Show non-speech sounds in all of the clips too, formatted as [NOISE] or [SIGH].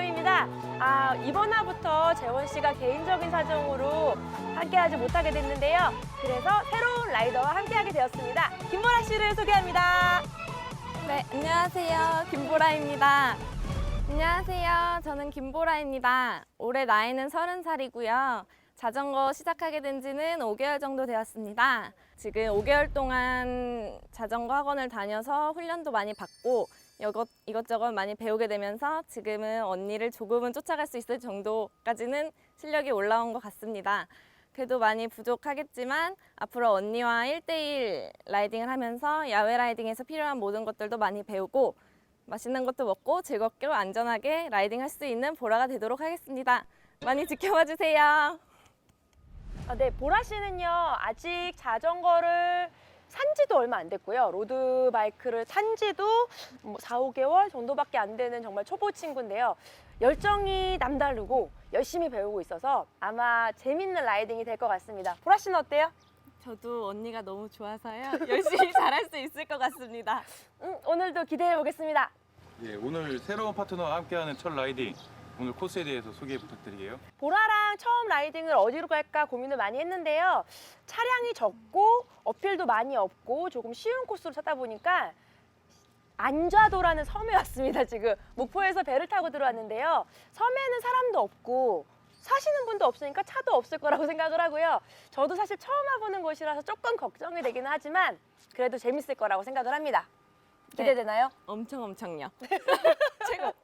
김보람입니다. 아, 이번 화부터 재원 씨가 개인적인 사정으로 함께하지 못하게 됐는데요. 그래서 새로운 라이더와 함께하게 되었습니다. 김보라 씨를 소개합니다. 네, 안녕하세요. 김보라입니다. 안녕하세요. 저는 김보라입니다. 올해 나이는 30살이고요. 자전거 시작하게 된 지는 5개월 정도 되었습니다. 지금 5개월 동안 자전거 학원을 다녀서 훈련도 많이 받고 이것, 이것저것 많이 배우게 되면서 지금은 언니를 조금은 쫓아갈 수 있을 정도까지는 실력이 올라온 것 같습니다. 그래도 많이 부족하겠지만 앞으로 언니와 1대1 라이딩을 하면서 야외 라이딩에서 필요한 모든 것들도 많이 배우고 맛있는 것도 먹고 즐겁게 안전하게 라이딩 할 수 있는 보라가 되도록 하겠습니다. 많이 지켜봐 주세요. 아, 네, 보라 씨는요, 아직 자전거를 산 지도 얼마 안 됐고요. 로드 바이크를 탄 지도 뭐 4, 5개월 정도밖에 안 되는 정말 초보 친구인데요. 열정이 남다르고 열심히 배우고 있어서 아마 재밌는 라이딩이 될 것 같습니다. 보라 씨는 어때요? 저도 언니가 너무 좋아서요. 열심히 [LAUGHS] 잘할 수 있을 것 같습니다. 음, 오늘도 기대해 보겠습니다. 예, 오늘 새로운 파트너와 함께하는 첫 라이딩 오늘 코스에 대해서 소개 부탁드리게요. 보라랑 처음 라이딩을 어디로 갈까 고민을 많이 했는데요. 차량이 적고 어필도 많이 없고 조금 쉬운 코스로 찾다 보니까 안좌도라는 섬에 [LAUGHS] 왔습니다. 지금 목포에서 배를 타고 들어왔는데요. 섬에는 사람도 없고 사시는 분도 없으니까 차도 없을 거라고 [LAUGHS] 생각을 하고요. 저도 사실 처음 와보는 곳이라서 조금 걱정이 되기는 하지만 그래도 재밌을 거라고 생각을 합니다. 기대되나요? 엄청 엄청요. [LAUGHS] 최고.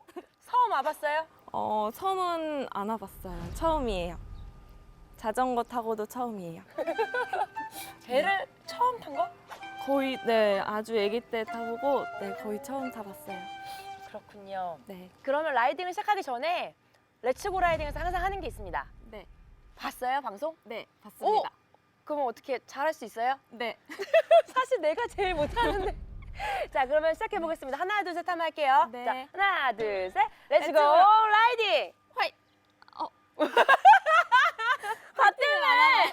섬 와봤어요? 어, 처음은 안 와봤어요. 처음이에요. 자전거 타고도 처음이에요. [LAUGHS] 배를 처음 탄 거? 거의 네 아주 아기 때 타보고 네 거의 처음 타봤어요. 그렇군요. 네. 그러면 라이딩을 시작하기 전에 레츠고 라이딩에서 항상 하는 게 있습니다. 네. 봤어요, 방송? 네, 봤습니다. 그러면 어떻게 잘할 수 있어요? 네. [LAUGHS] 사실 내가 제일 못하는데. [LAUGHS] 자, 그러면 시작해 보겠습니다. 하나, 둘, 셋 하면 할게요. 네. 자, 하나, 둘, 셋. 렛츠고 렛츠고! 라이딩! 화이. 어. 봤대매!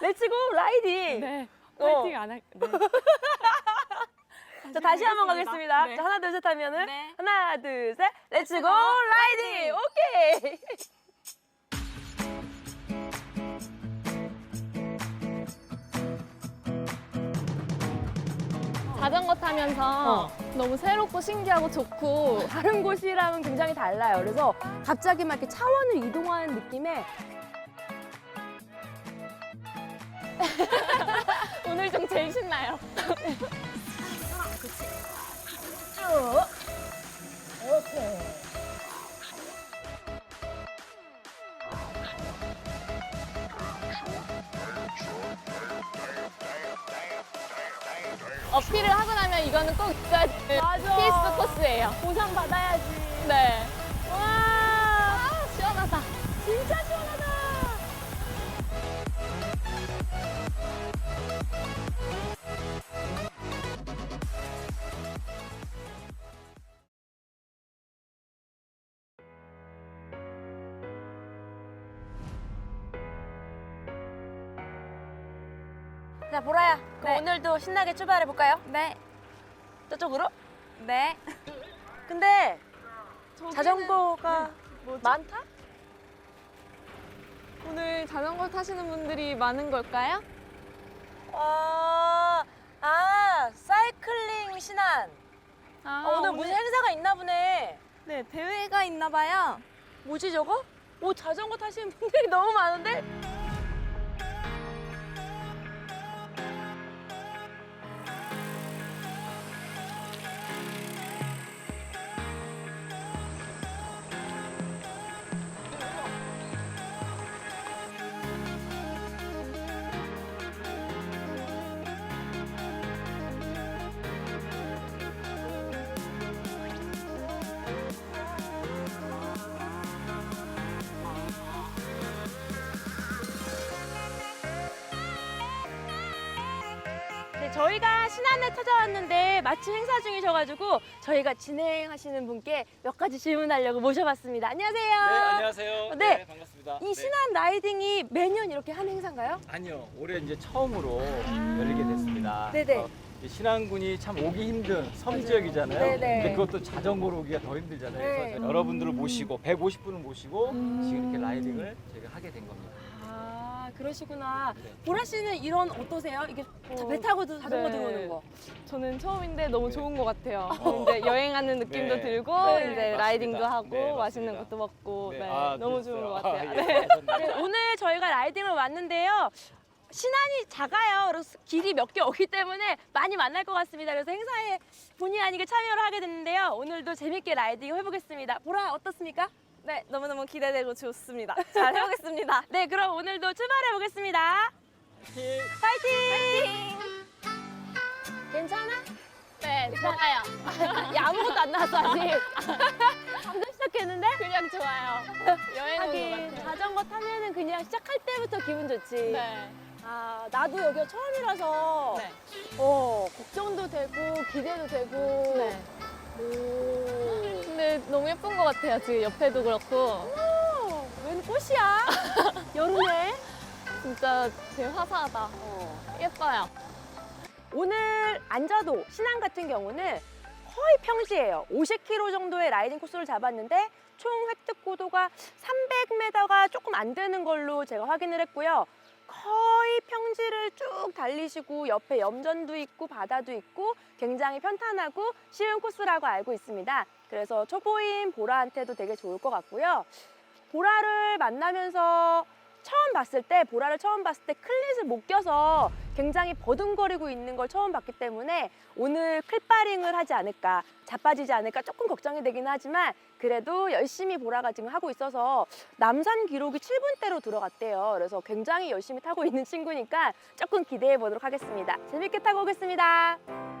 렛츠고 라이딩! 네. 어. 화이팅 안 할. 네. [LAUGHS] 자, 다시 한번 가겠습니다. 네. 자, 하나, 둘, 셋 하면은 네. 하나, 둘, 셋. 렛츠고 라이딩! 오케이! 자전거 타면서 어. 너무 새롭고 신기하고 좋고 다른 곳이랑은 굉장히 달라요. 그래서 갑자기 막 이렇게 차원을 이동하는 느낌에 [LAUGHS] 오늘 좀 제일 신나요. 쭉. 어필을 하고 나면 이거는 꼭 있어야 되는 맞아. 필수 코스예요. 보상 받아야 자, 보라야. 그럼 네. 오늘도 신나게 출발해 볼까요? 네. 저쪽으로? 네. 근데 저기는- 자전거가 뭐죠? 많다? 오늘 자전거 타시는 분들이 많은 걸까요? 아, 아, 사이클링 신안. 아, 아, 오늘 무슨 행사가 있나 보네. 네, 대회가 있나 봐요. 뭐지 저거? 오, 자전거 타시는 분들이 너무 많은데? 저희가 신안에 찾아왔는데 마침 행사 중이셔가지고 저희가 진행하시는 분께 몇 가지 질문하려고 모셔봤습니다. 안녕하세요. 네, 안녕하세요. 네. 반갑습니다. 이 네. 신안 라이딩이 매년 이렇게 하는 행사인가요? 아니요, 올해 이제 처음으로 열리게 됐습니다. 네네. 어, 이 신안군이 참 오기 힘든 섬 지역이잖아요. 네네. 근데 그것도 자전거로 오기가 더 힘들잖아요. 네. 그래서 여러분들을 모시고 150분을 모시고 지금 이렇게 라이딩을 저희가 하게 된 겁니다. 아 그러시구나. 네. 보라 씨는 이런 어떠세요? 이게 어, 배 타고 자전거 네. 들어오는 거. 저는 처음인데 너무 네. 좋은 것 같아요. 어. 이제 여행하는 느낌도 네. 들고 네. 이제 맞습니다. 라이딩도 하고 네, 맛있는 맞습니다. 것도 먹고 네, 아, 너무 그랬어요. 좋은 것 같아요. 아, 네. 예. 네, 오늘 저희가 라이딩을 왔는데요. 신안이 작아요. 그래서 길이 몇 개 없기 때문에 많이 만날 것 같습니다. 그래서 행사에 본의 아니게 참여를 하게 됐는데요. 오늘도 재밌게 라이딩 해보겠습니다. 보라 어떻습니까? 네, 너무너무 기대되고 좋습니다. 잘 해보겠습니다. [LAUGHS] 네, 그럼 오늘도 출발해 보겠습니다. 파이팅! 괜찮아? 네, 좋아요. 야, 아무것도 안 나왔어 아직. [LAUGHS] 방금 시작했는데? 그냥 좋아요. 여행 하긴 자전거 타면은 그냥 시작할 때부터 기분 좋지. 네. 아, 나도 여기가 처음이라서 네. 어, 걱정도 되고 기대도 되고. 네. 오. 근데 너무 예쁜 것 같아요. 지금 옆에도 그렇고. 오, 웬 꽃이야? [LAUGHS] 여름에. 진짜 되게 화사하다. 어. 예뻐요. 오늘 안자도 신안 같은 경우는 거의 평지예요. 50km 정도의 라이딩 코스를 잡았는데 총 획득 고도가 300m가 조금 안 되는 걸로 제가 확인을 했고요. 거의 평지를 쭉 달리시고 옆에 염전도 있고 바다도 있고 굉장히 편탄하고 쉬운 코스라고 알고 있습니다. 그래서 초보인 보라한테도 되게 좋을 것 같고요. 보라를 만나면서 처음 봤을 때 보라를 처음 봤을 때 클릿을 못 껴서 굉장히 버둥거리고 있는 걸 처음 봤기 때문에 오늘 클바링을 하지 않을까 자빠지지 않을까 조금 걱정이 되긴 하지만 그래도 열심히 보라가 지금 하고 있어서 남산 기록이 7분대로 들어갔대요. 그래서 굉장히 열심히 타고 있는 친구니까 조금 기대해 보도록 하겠습니다. 재밌게 타고 오겠습니다